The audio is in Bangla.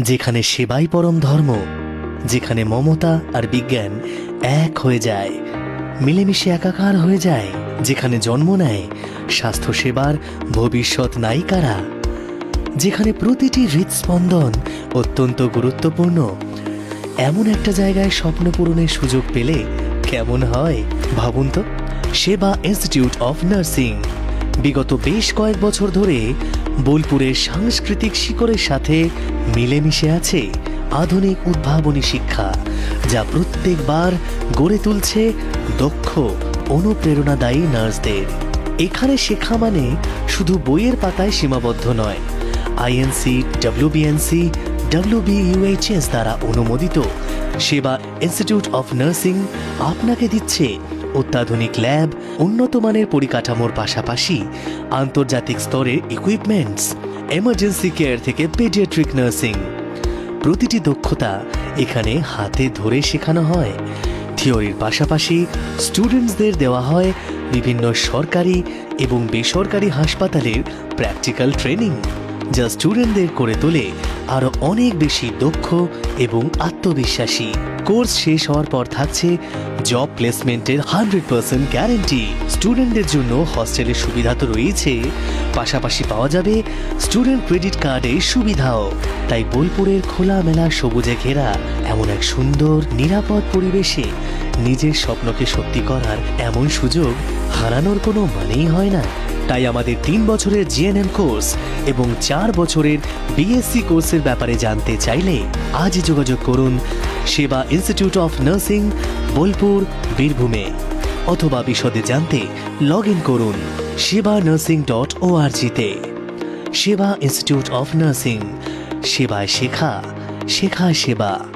যেখানে সেবাই পরম ধর্ম, যেখানে মমতা আর বিজ্ঞান এক হয়ে যায়, মিলেমিশে একাকার হয়ে যায়, যেখানে জন্ম নেয় স্বাস্থ্যসেবার ভবিষ্যৎ নায়িকারা, যেখানে প্রতিটি হৃদস্পন্দন অত্যন্ত গুরুত্বপূর্ণ। এমন একটা জায়গায় স্বপ্ন পূরণের সুযোগ পেলে কেমন হয় ভাবুন তো? সেবা ইনস্টিটিউট অফ নার্সিং। বিগত বেশ কয়েক বছর ধরে বোলপুরের সাংস্কৃতিক শিকড়ের সাথে মিলেমিশে আছে আধুনিক উদ্ভাবনী শিক্ষা, যা প্রত্যেকবার গড়ে তুলছে দক্ষ, অনুপ্রেরণাদায়ী নার্সদের। এখানে শেখা মানে শুধু বইয়ের পাতায় সীমাবদ্ধ নয়। আইএনসি ডব্লিউবিএনসি ডব্লিউবিইউএইচএস দ্বারা অনুমোদিত। সেবা ইনস্টিটিউট অফ নার্সিং আপনাকে দিচ্ছে অত্যাধুনিক ল্যাব উন্নত মানের পরিকাঠামোর পাশাপাশি আন্তর্জাতিক স্তরের ইকুইপমেন্টস এমার্জেন্সি কেয়ার থেকে পেডিয়াট্রিক নার্সিং প্রতিটি দক্ষতা এখানে হাতে ধরে শেখানো হয়। থিওরির পাশাপাশি স্টুডেন্টসদের দেওয়া হয় বিভিন্ন সরকারি এবং বেসরকারি হাসপাতালের প্র্যাকটিক্যাল ট্রেনিং যা স্টুডেন্টদের করে তোলে আরও অনেক বেশি দক্ষ এবং আত্মবিশ্বাসী। কোর্স শেষ হওয়ার পর থাকছে জব প্লেসমেন্টের হান্ড্রেড পার্সেন্ট গ্যারেন্টি স্টুডেন্টদের জন্য হস্টেলের সুবিধা তো রয়েছে, পাশাপাশি পাওয়া যাবে স্টুডেন্ট ক্রেডিট কার্ডের সুবিধাও। তাই বোলপুরের খোলামেলা সবুজে ঘেরা এমন এক সুন্দর, নিরাপদ পরিবেশে নিজের স্বপ্নকে সত্যি করার এমন সুযোগ হারানোর কোনো মানেই হয় না। তাই আমাদের তিন বছরের জিএনএম কোর্স এবং চার বছরের বিএসসি কোর্সের ব্যাপারে জানতে চাইলে আজই যোগাযোগ করুন সেবা ইনস্টিটিউট অফ নার্সিং বোলপুর, বীরভূমে অথবা বিশদে জানতে লগ ইন করুন সেবা নার্সিং ডট ওআরজিতে সেবা ইনস্টিটিউট অফ নার্সিং সেবায় শেখা, শেখায় সেবা।